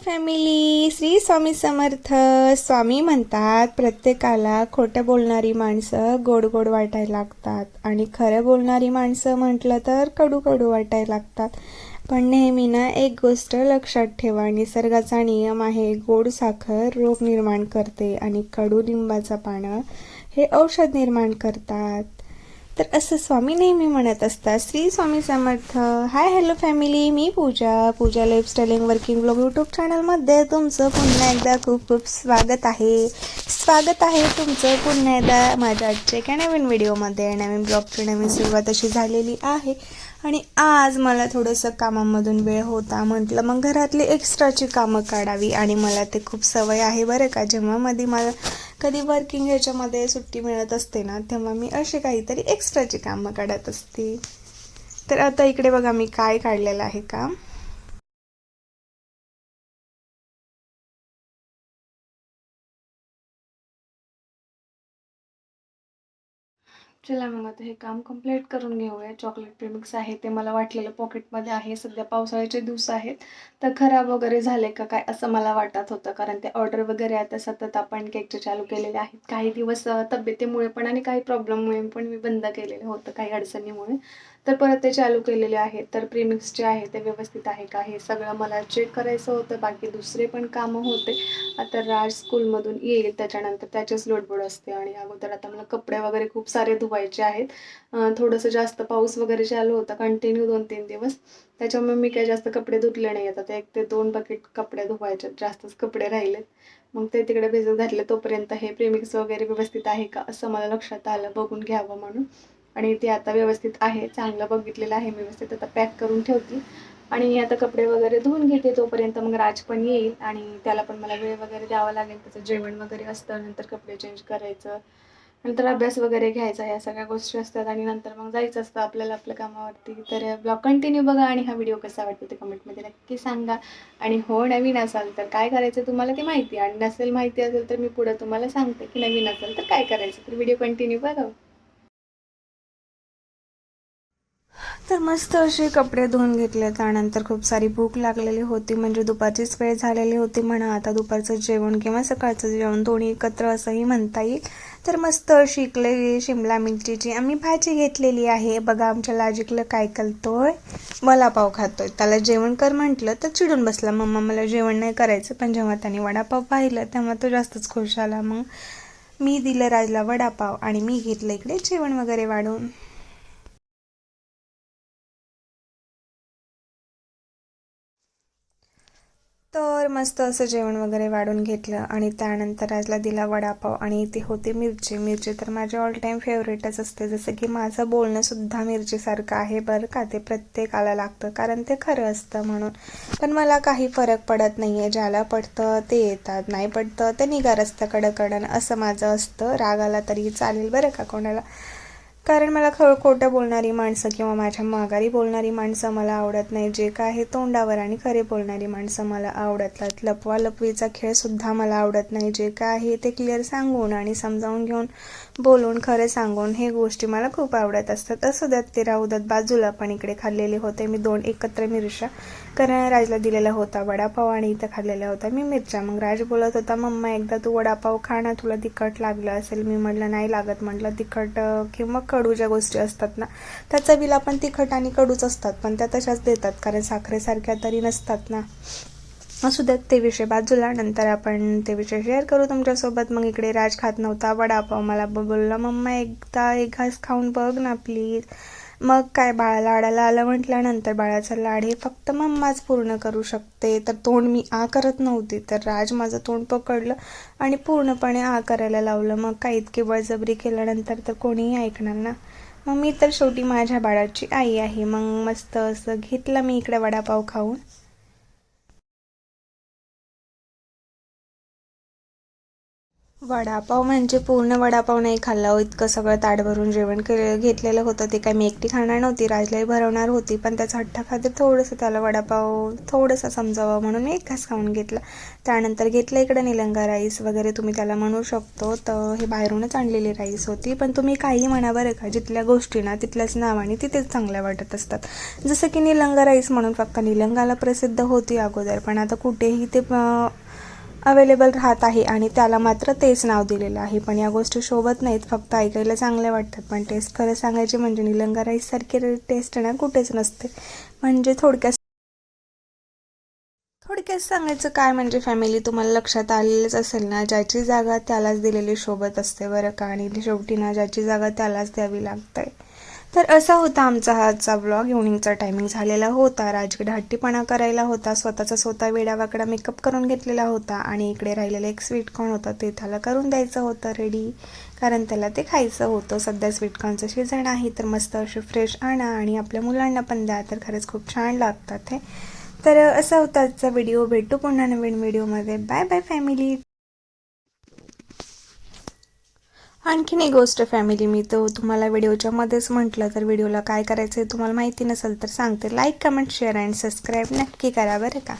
Family Shri Swami Samarth. Swami म्हणतात प्रत्येकाला खोटं बोलणारी माणसं गोड गोड वाटायला लागतात. आणि खरं बोलणारी माणसं म्हटलं तर कडू कडू वाटायला लागतात. पण नेहमी ना एक गोष्ट लक्षात ठेवा. निसर्गाचा नियम आहे गोड साखर रोग निर्माण करते आणि कडू लिंबाचं पानं हे औषध निर्माण करतात. तर असं स्वामी नेहमी म्हणत असतात. Shri Swami Samarth. Hi hello family मी Pooja. Pooja lifestyling working blog YouTube चॅनलमध्ये तुमचं पुन्हा एकदा खूप खूप स्वागत आहे. स्वागत आहे तुमचं पुन्हा एकदा माझ्या आजच्या एका नवीन व्हिडिओमध्ये नवीन ब्लॉगची नवीन सुरुवात अशी झालेली आहे. आणि आज मला थोडंसं कामामधून वेळ होता म्हटलं मग घरातली एक्स्ट्राची कामं काढावी. आणि मला ते खूप सवय आहे बरं का. जेव्हा मध्ये मला कधी वर्किंग ह्याच्यामध्ये सुट्टी मिळत असते ना तेव्हा मी असे काहीतरी एक्स्ट्राची कामं काढत असते. तर आता इकडे बघा मी काय काढलेलं आहे काम. चला मग आता हे काम कंप्लीट करून घेऊया. चॉकलेट प्रेमिक्स आहे ते मला वाटलेलं पॉकेटमध्ये आहे. सध्या पावसाळ्याचे दिवस आहेत. तर खराब वगैरे झाले का काय असं मला वाटत होतं. कारण ते ऑर्डर वगैरे आता सतत आपण केकचे चालू केलेले आहेत. काही दिवस तब्येतीमुळे पण आणि काही प्रॉब्लेममुळे पण मी बंद केलेलं होतं. काही अडचणीमुळे. तर परत ते चालू केलेले आहेत. तर प्रेमिक्स जे आहे ते व्यवस्थित आहे का? हे सगळं मला चेक करायचं होतं. बाकी दुसरे पण कामं होते. आता राज स्कूलमधून येईल. त्याच्यानंतर त्याचेच लोडबोड असते. आणि अगोदर आता मला कपडे वगैरे खूप सारे धुवायचे आहेत. थोडंसं जास्त पाऊस वगैरे चालू होता. कंटिन्यू दोन तीन दिवस. त्याच्यामुळे मी काही जास्त कपडे धुतले नाही. आता एक ते दोन बकेट कपडे धुवायचे. जास्तच कपडे राहिलेत. मग ते तिकडे भिजत घातले. तोपर्यंत हे प्रेमिक्स वगैरे व्यवस्थित आहे का? असं मला लक्षात आलं. बघून घ्यावं म्हणून. आणि ते आता व्यवस्थित आहे चांगलं बघितलेलं आहे मी व्यवस्थित आता पॅक करून ठेवते. आणि आता कपडे वगैरे धुवून घेते तोपर्यंत मग राज पण येईल आणि त्याला पण मला वेळ वगैरे द्यावा लागेल त्याचं जेवण वगैरे असतं नंतर कपडे चेंज करायचं नंतर अभ्यास वगैरे घ्यायचा या सगळ्या गोष्टी असतात आणि नंतर मग जायचं असतं आपल्याला आपल्या कामावरती. तर ब्लॉग कंटिन्यू बघा आणि हा व्हिडिओ कसा वाटतो ते कमेंटमध्ये नक्की सांगा. आणि हो नवीन असाल तर काय करायचं तुम्हाला ते माहिती आहे. आणि नसेल माहिती असेल तर मी पुढं तुम्हाला सांगते की नवीन असेल तर काय करायचं. तर व्हिडिओ कंटिन्यू बघा. तर मस्त असे कपडे धुवून घेतले. त्यानंतर खूप सारी भूक लागलेली होती. म्हणजे दुपारचीच वेळ झालेली होती म्हणा. आता दुपारचं जेवण किंवा सकाळचं जेवण दोन्ही एकत्र असंही म्हणता येईल. तर मस्त शिकलेली शिमला मिरचीची आम्ही भाजी घेतलेली आहे. बघा आमच्या लाजिकलं काय करतोय? वडापाव खातोय. त्याला जेवण कर म्हटलं तर चिडून बसला. मम्मा मला जेवण नाही करायचं. पण जेव्हा त्याने वडापाव पाहिलं तेव्हा तो जास्तच खुश झाला. मग मी दिलं राजला वडापाव आणि मी घेतलं इकडे जेवण वगैरे वाढून. तर मस्त असं जेवण वगैरे वाढून घेतलं आणि त्यानंतर आजला दिला वडापाव आणि इथे होते मिरची. मिरची तर माझे ऑल टाईम फेवरेटच असते. जसं की माझं बोलणंसुद्धा मिरचीसारखं आहे बरं का. ते प्रत्येकाला लागतं कारण ते खरं असतं म्हणून. पण मला काही फरक पडत नाही आहे ज्याला पडतं ते येतात. नाही पडतं ते निघा असतं कडकडण असं माझं असतं. रागाला तरी चालेल बरं का कोणाला? कारण मला ख खोटं बोलणारी माणसं किंवा माझ्या माघारी बोलणारी माणसं मला आवडत नाही. जे काय आहे तोंडावर आणि खरे बोलणारी माणसं मला आवडतात लपवा लपवीचा खेळसुद्धा मला आवडत नाही. जे काय आहे ते क्लिअर सांगून आणि समजावून घेऊन बोलून खरं सांगून हे गोष्टी मला खूप आवडत असतात. असं द्यात ते राहू द्यात बाजूला पण इकडे खाल्लेले होते. मी दोन एकत्र मिरच्या कारण राजला दिलेला होता. वडापाव आणि इथं खाल्लेला होता. मी मिरच्या. मग राज बोलत होता मम्मा एकदा तू वडापाव खा ना. तुला तिखट लागलं असेल. मी म्हटलं नाही लागत. म्हटलं तिखट किंवा कडू ज्या गोष्टी असतात ना त्या चवीला पण तिखट आणि कडूच असतात पण त्या तशाच देतात कारण साखरेसारख्या तरी नसतात ना. असू द्यात ते विषय बाजूला नंतर आपण ते विषय शेअर करू तुमच्यासोबत. मग इकडे राज खात नव्हता वडापाव मला ब- बोलला मम्मा एकदा एक घास खाऊन बघ ना प्लीज मग काय बाळा लाडाला आलं म्हटल्यानंतर बाळाचं लाड हे फक्त मम्माच पूर्ण करू शकते. तर तोंड मी आ करत नव्हती. तर राज माझं तोंड पकडलं आणि पूर्णपणे आ करायला लावलं. मग काय इतकी बळजबरी केल्यानंतर तर कोणीही ऐकणार ना? मग मी तर शेवटी माझ्या बाळाची आई आहे. मग मस्त असं घेतलं मी इकडे वडापाव खाऊन. वडापाव म्हणजे पूर्ण वडापाव नाही खाल्ला. हो, इतकं सगळं ताट भरून जेवण केलं घेतलेलं होतं. ते काय मी एकटी खाणार नव्हती. राजलाही भरवणार होती. पण त्याचा हट्टा खाते थोडंसं त्याला वडापाव थोडंसं समजावं म्हणून मी एक घास खाऊन घेतला. त्यानंतर घेतलं इकडं निलंगा राईस वगैरे तुम्ही त्याला म्हणू शकतो. तर हे बाहेरूनच आणलेली राईस होती. पण तुम्ही काही म्हणा बरं का जिथल्या गोष्टी ना तिथल्याच नावाने तिथेच चांगल्या वाटत असतात. जसं की निलंगा राईस म्हणून फक्त निलंगाला प्रसिद्ध होती अगोदर. पण आता कुठेही ते अवेलेबल राहत आहे आणि त्याला मात्र तेच नाव दिलेलं आहे. पण या गोष्टी शोभत नाहीत. फक्त ऐकायला चांगल्या वाटतात. पण टेस्ट खरं सांगायची म्हणजे निलंगा राईससारखी टेस्ट ना कुठेच नसते. म्हणजे थोडक्यात थोडक्यात सांगायचं काय म्हणजे फॅमिली तुम्हाला लक्षात आलेलंच असेल ना? ज्याची जागा त्यालाच दिलेली शोभत असते बरं का? आणि शेवटी ना ज्याची जागा त्यालाच द्यावी लागते. तर असा होता आमचा आजचा ब्लॉग इव्हनिंगचा टायमिंग झालेला होता. राजगड हट्टीपणा करायला होता. स्वतःचा स्वतः वेडावाकडा मेकअप करून घेतलेला होता. आणि इकडे राहिलेलं एक स्वीटकॉर्न होता. ते त्याला करून द्यायचं होतं रेडी कारण त्याला ते खायचं होतं. सध्या स्वीटकॉर्नचं सीझन आहे. तर मस्त असे फ्रेश आणा आणि आपल्या मुलांना पण द्या. तर खरंच खूप छान लागतात हे. तर असा होता आजचा व्हिडिओ भेटू पुन्हा नवीन व्हिडिओमध्ये बाय बाय फॅमिली आणखीन एक गोष्ट फॅमिली मी तो तुम्हाला व्हिडिओच्या मध्येच म्हटलं तर व्हिडिओला काय करायचं आहे तुम्हाला माहिती नसेल तर सांगते. Like comment share and subscribe नक्की करा बरं का?